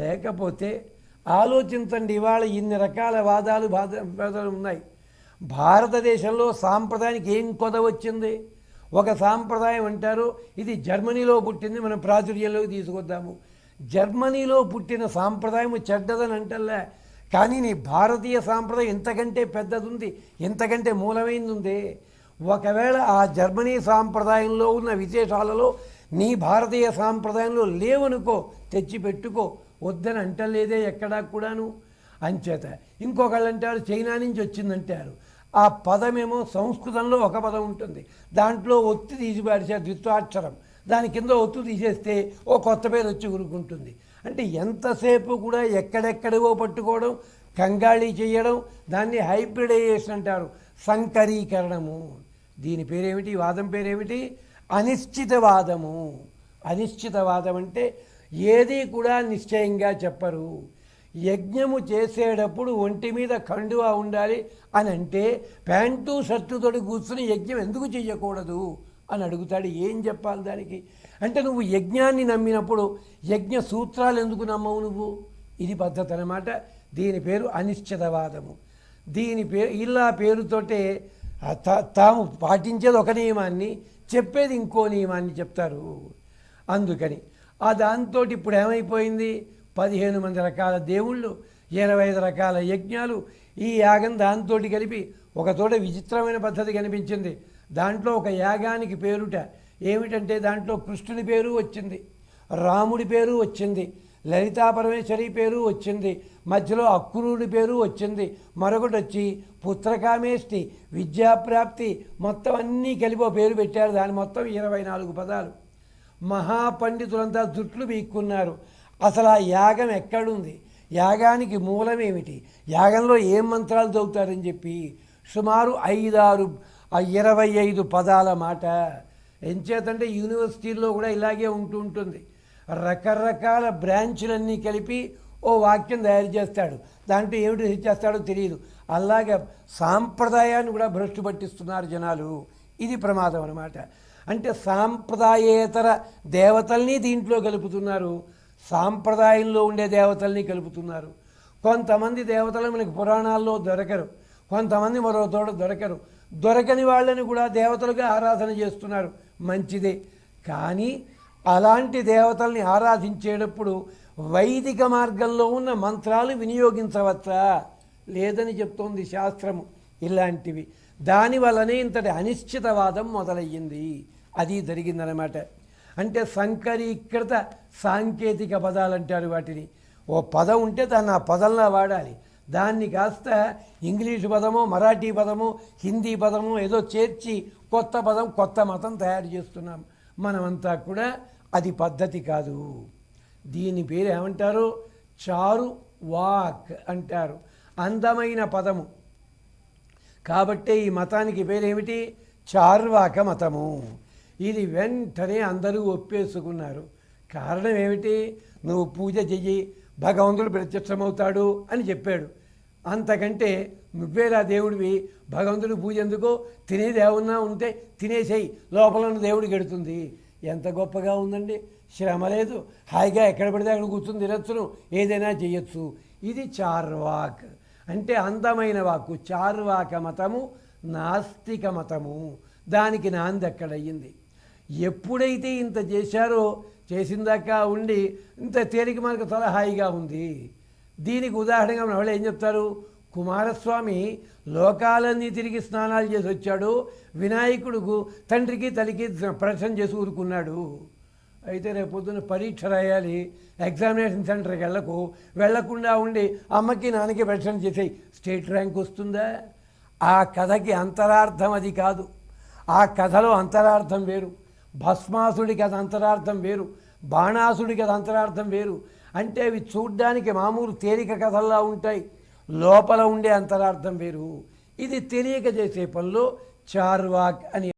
లేకపోతే ఆలోచించండి ఇవాళ ఇన్ని రకాల వాదాలు బాధ బాధలు ఉన్నాయి. భారతదేశంలో సాంప్రదాయానికి ఏం కొద వచ్చింది? ఒక సాంప్రదాయం అంటారు ఇది జర్మనీలో పుట్టింది మనం ప్రాచుర్యంలోకి తీసుకొద్దాము. జర్మనీలో పుట్టిన సాంప్రదాయం చెడ్డదని అంటల్లే కానీ నీ భారతీయ సాంప్రదాయం ఇంతకంటే పెద్దది ఉంది ఇంతకంటే మూలమైంది ఉంది ఒకవేళ ఆ జర్మనీ సాంప్రదాయంలో ఉన్న విశేషాలలో నీ భారతీయ సాంప్రదాయంలో లేవనుకో తెచ్చి పెట్టుకో వద్దని అంటలేదే ఎక్కడా కూడాను? అంచేత ఇంకొకళ్ళు అంటారు చైనా నుంచి వచ్చిందంటారు. ఆ పదమేమో సంస్కృతంలో ఒక పదం ఉంటుంది. దాంట్లో ఒత్తి తీసి ద్విత్వాక్షరం. దాని కింద ఒత్తు తీసేస్తే ఓ కొత్త పేరు వచ్చి ఉరుకుంటుంది అంటే ఎంతసేపు కూడా ఎక్కడెక్కడివో పట్టుకోవడం కంగాళీ చేయడం దాన్ని హైబ్రిడైజేషన్ అంటారు. సంకరీకరణము. దీని పేరేమిటి? వాదం పేరేమిటి? అనిశ్చితవాదము. అనిశ్చితవాదం అంటే ఏది కూడా నిశ్చయంగా చెప్పరు. యజ్ఞము చేసేటప్పుడు ఒంటి మీద కండువా ఉండాలి అని అంటే ప్యాంటు షర్టుతోటి కూర్చుని యజ్ఞం ఎందుకు చేయకూడదు అని అడుగుతాడు. ఏం చెప్పాలి దానికి? అంటే నువ్వు యజ్ఞాన్ని నమ్మినప్పుడు యజ్ఞ సూత్రాలు ఎందుకు నమ్మవు నువ్వు? ఇది పద్ధతి అనమాట దీని పేరు అనిశ్చితవాదము. దీని పేరు ఇలా పేరుతోటే తాము పాటించేది ఒక నియమాన్ని చెప్పేది ఇంకో నియమాన్ని చెప్తారు. అందుకని ఆ దాంతో ఇప్పుడు ఏమైపోయింది? పదిహేను మంది రకాల దేవుళ్ళు ఇరవై ఐదు రకాల యజ్ఞాలు ఈ యాగం దాంతో కలిపి ఒక తోట విచిత్రమైన పద్ధతి కనిపించింది. దాంట్లో ఒక యాగానికి పేరుట ఏమిటంటే దాంట్లో కృష్ణుని పేరు వచ్చింది రాముడి పేరు వచ్చింది లలితా పరమేశ్వరి పేరు వచ్చింది మధ్యలో అక్రూరుడి పేరు వచ్చింది మరొకటి వచ్చి పుత్రకామేష్టి విద్యాప్రాప్తి మొత్తం అన్నీ కలిపి ఓ పేరు పెట్టారు. దాని మొత్తం ఇరవై నాలుగు పదాలు. మహాపండితులంతా జుట్లు వీక్కున్నారు అసలు ఆ యాగం ఎక్కడుంది? యాగానికి మూలమేమిటి? యాగంలో ఏం మంత్రాలు చదువుతారని చెప్పి సుమారు ఐదారు ఇరవై ఐదు పదాల మాట. ఎంచేతంటే యూనివర్సిటీల్లో కూడా ఇలాగే ఉంటూ ఉంటుంది. రకరకాల బ్రాంచులన్నీ కలిపి ఓ వాక్యం తయారు చేస్తాడు. దాంట్లో ఏమిటి చేస్తాడో తెలియదు అలాగే సాంప్రదాయాన్ని కూడా భ్రష్టు పట్టిస్తున్నారు జనాలు. ఇది ప్రమాదం అనమాట అంటే సాంప్రదాయేతర దేవతల్ని దీంట్లో కలుపుతున్నారు సాంప్రదాయంలో ఉండే దేవతల్ని కలుపుతున్నారు కొంతమంది దేవతలు మనకి పురాణాల్లో దొరకరు. కొంతమంది మరో తోట దొరకరు. దొరకని వాళ్ళని కూడా దేవతలుగా ఆరాధన చేస్తున్నారు. మంచిదే. కానీ అలాంటి దేవతల్ని ఆరాధించేటప్పుడు వైదిక మార్గంలో ఉన్న మంత్రాలు వినియోగించవచ్చా? లేదని చెప్తోంది శాస్త్రము ఇలాంటివి. దానివల్లనే ఇంతటి అనిశ్చితవాదం మొదలయ్యింది. అది జరిగిందనమాట అంటే సంకరీకృత సాంకేతిక పదాలు అంటారు వాటిని. ఓ పదం ఉంటే దాన్ని ఆ పదంలా వాడాలి. దాన్ని కాస్త ఇంగ్లీషు పదమో మరాఠీ పదమో హిందీ పదమో ఏదో చేర్చి కొత్త పదం కొత్త మతం తయారు చేస్తున్నాం. మనమంతా కూడా అది పద్ధతి కాదు. దీని పేరు ఏమంటారు చారు వాక్ అంటారు. అందమైన పదము. కాబట్టే ఈ మతానికి పేరేమిటి? చార్వాక మతము. ఇది వెంటనే అందరూ ఒప్పేసుకున్నారు. కారణం ఏమిటి? నువ్వు పూజ చెయ్యి భగవంతుడు ప్రత్యక్షమవుతాడు అని చెప్పాడు. అంతకంటే నువ్వేలా దేవుడివి? భగవంతుడు పూజ ఎందుకో? తినేదేమన్నా ఉంటే తినేసేయి లోపల ఉన్న దేవుడు గెడుతుంది. ఎంత గొప్పగా ఉందండి. శ్రమ లేదు. హాయిగా ఎక్కడ పడితే అక్కడ కూర్చుని తినచ్చును. ఏదైనా చేయొచ్చు ఇది చార్వాక్. అంటే అందమైన వాక్కు చార్వాక మతము నాస్తిక మతము. దానికి నాంది ఎక్కడయ్యింది ఎప్పుడైతే ఇంత చేశారో చేసిందాకా ఉండి ఇంత తేలిక మనకు చాలా హాయిగా ఉంది. దీనికి ఉదాహరణగా మన వాళ్ళు ఏం చెప్తారు? కుమారస్వామి లోకాలన్నీ తిరిగి స్నానాలు చేసి వచ్చాడు వినాయకుడుకు తండ్రికి తల్లికి ప్రదర్శన చేసి ఊరుకున్నాడు. అయితే రేపు పొద్దున్న పరీక్ష రాయాలి. ఎగ్జామినేషన్ సెంటర్కి వెళ్ళకు. వెళ్ళకుండా ఉండి అమ్మకి నాన్నకి ప్రదర్శన చేసేయి. స్టేట్ ర్యాంక్ వస్తుందా? ఆ కథకి అంతరార్థం అది కాదు. ఆ కథలో అంతరార్థం వేరు. భస్మాసుడికి అది అంతరార్థం వేరు. బాణాసుడికి అది అంతరార్థం వేరు. అంటే అవి చూడ్డానికి మామూలు తేలిక కథల్లా ఉంటాయి. లోపల ఉండే అంతరార్థం వేరు. ఇది తెలియక చేసే పనిలో చార్వాక్ అని